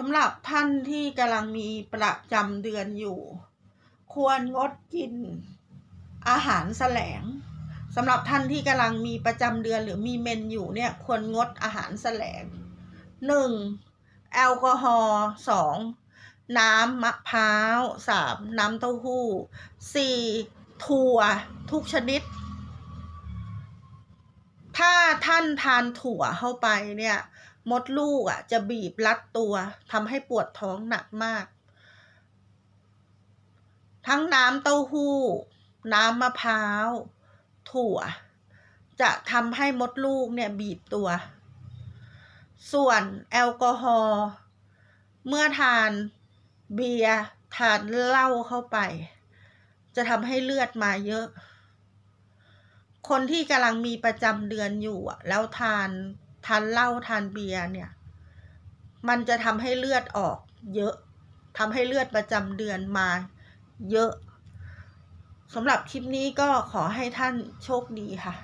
สำหรับท่านที่กำลังมีประจำเดือนอยู่ ควรงดกินอาหารแสลงสำหรับท่านที่กำลังมีประจำเดือนหรือมีเมนอยู่เนี่ยควรงดอาหารแสลงหนึ่งแอลกอฮอล์สองน้ำมะพร้าวสามน้ำเต้าหู้สี่ถั่วทุกชนิด ถ้าท่านทานถั่วเข้าไปเนี่ย มดลูกอะ จะบีบรัดตัวทำให้ปวดท้องหนักมาก ทั้งน้ำเต้าหู้ น้ำมะพร้าว ถั่ว จะทำให้มดลูกเนี่ยบีบตัว ส่วนแอลกอฮอล์เมื่อทานเบียร์ทานเหล้าเข้าไป จะทำให้เลือดมาเยอะ คนที่กำลังมีประจำเดือนอยู่อะแล้วทาน ทานเหล้าทานเบียร์เนี่ย มันจะทำให้เลือดออก เยอะทำให้เลือดประจำเดือนมาเยอะสำหรับคลิปนี้ก็ขอให้ท่านโชคดีค่ะ